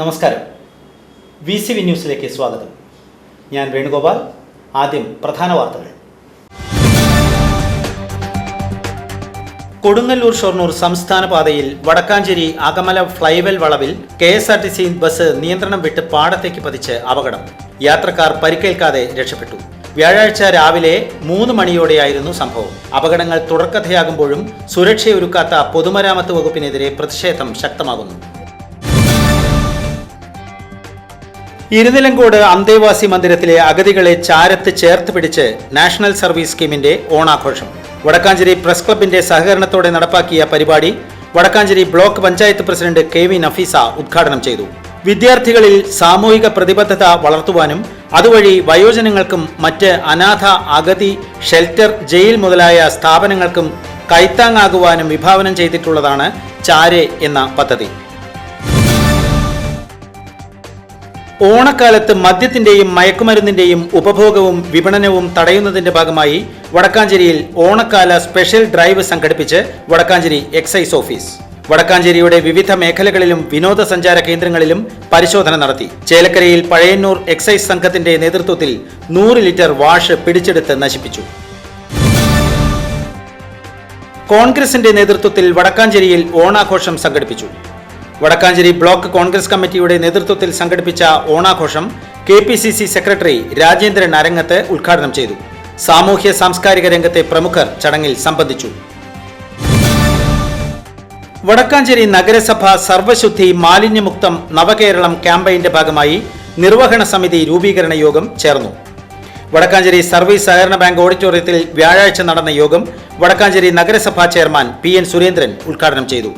നമസ്കാരം. V C V ന്യൂസിലേക്ക് സ്വാഗതം. ഞാൻ വേണുഗോപാൽ. ആദ്യം പ്രധാന വാർത്തകൾ. കൊടുങ്ങല്ലൂർ ഷൊർണൂർ സംസ്ഥാന പാതയിൽ വടക്കാഞ്ചേരി അകമല ഫ്ലൈവെൽ വളവിൽ K S R T C bus നിയന്ത്രണം വിട്ട് പാടത്തേക്ക് പതിച്ച് അപകടം. യാത്രക്കാർ പരിക്കേൽക്കാതെ രക്ഷപ്പെട്ടു. വ്യാഴാഴ്ച രാവിലെ മൂന്ന് മണിയോടെയായിരുന്നു സംഭവം. അപകടങ്ങൾ തുടർക്കഥയാകുമ്പോഴും സുരക്ഷയൊരുക്കാത്ത പൊതുമരാമത്ത് വകുപ്പിനെതിരെ പ്രതിഷേധം ശക്തമാകുന്നു. ഇരുനിലങ്കോട് അന്തേവാസി മന്ദിരത്തിലെ അഗതികളെ ചാരത്ത് ചേർത്ത് പിടിച്ച് നാഷണൽ സർവീസ് സ്കീമിന്റെ ഓണാഘോഷം. വടക്കാഞ്ചേരി പ്രസ് ക്ലബിന്റെ സഹകരണത്തോടെ നടപ്പാക്കിയ പരിപാടി Vadakkanchery block panchayat president K V Nafeesa ഉദ്ഘാടനം ചെയ്തു. വിദ്യാർത്ഥികളിൽ സാമൂഹിക പ്രതിബദ്ധത വളർത്തുവാനും അതുവഴി വയോജനങ്ങൾക്കും മറ്റ് അനാഥ അഗതി ഷെൽട്ടർ ജയിൽ മുതലായ സ്ഥാപനങ്ങൾക്കും കൈത്താങ്ങാകുവാനും വിഭാവനം ചെയ്തിട്ടുള്ളതാണ് ചാരെ എന്ന പദ്ധതി. ഓണക്കാലത്ത് മദ്യത്തിന്റെയും മയക്കുമരുന്നിന്റെയും ഉപഭോഗവും വിപണനവും തടയുന്നതിന്റെ ഭാഗമായി വടക്കാഞ്ചേരിയിൽ ഓണക്കാല സ്പെഷ്യൽ ഡ്രൈവ് സംഘടിപ്പിച്ച് വടക്കാഞ്ചേരി എക്സൈസ് ഓഫീസ്. വടക്കാഞ്ചേരിയുടെ വിവിധ മേഖലകളിലും വിനോദസഞ്ചാര കേന്ദ്രങ്ങളിലും പരിശോധന നടത്തി. ചേലക്കരയിൽ പഴയന്നൂർ എക്സൈസ് സംഘത്തിന്റെ നേതൃത്വത്തിൽ നൂറ് ലിറ്റർ വാഷ് പിടിച്ചെടുത്ത് നശിപ്പിച്ചു. കോൺഗ്രസിന്റെ നേതൃത്വത്തിൽ വടക്കാഞ്ചേരിയിൽ ഓണാഘോഷം സംഘടിപ്പിച്ചു. വടക്കാഞ്ചേരി ബ്ലോക്ക് കോൺഗ്രസ് കമ്മിറ്റിയുടെ നേതൃത്വത്തിൽ സംഘടിപ്പിച്ച ഓണാഘോഷം K P C C secretary Rajendran Arangath ഉദ്ഘാടനം ചെയ്തു. സാമൂഹ്യ സാംസ്കാരിക രംഗത്തെ പ്രമുഖർ ചടങ്ങിൽ സംബന്ധിച്ചു. വടക്കാഞ്ചേരി നഗരസഭ സർവശുദ്ധി മാലിന്യമുക്തം നവകേരളം ക്യാമ്പയിന്റെ ഭാഗമായി നിർവഹണ സമിതി രൂപീകരണ യോഗം ചേർന്നു. വടക്കാഞ്ചേരി സർവീസ് സഹകരണ ബാങ്ക് ഓഡിറ്റോറിയത്തിൽ വ്യാഴാഴ്ച നടന്ന യോഗം വടക്കാഞ്ചേരി നഗരസഭാ ചെയർമാൻ പി എൻ സുരേന്ദ്രൻ ഉദ്ഘാടനം ചെയ്തു.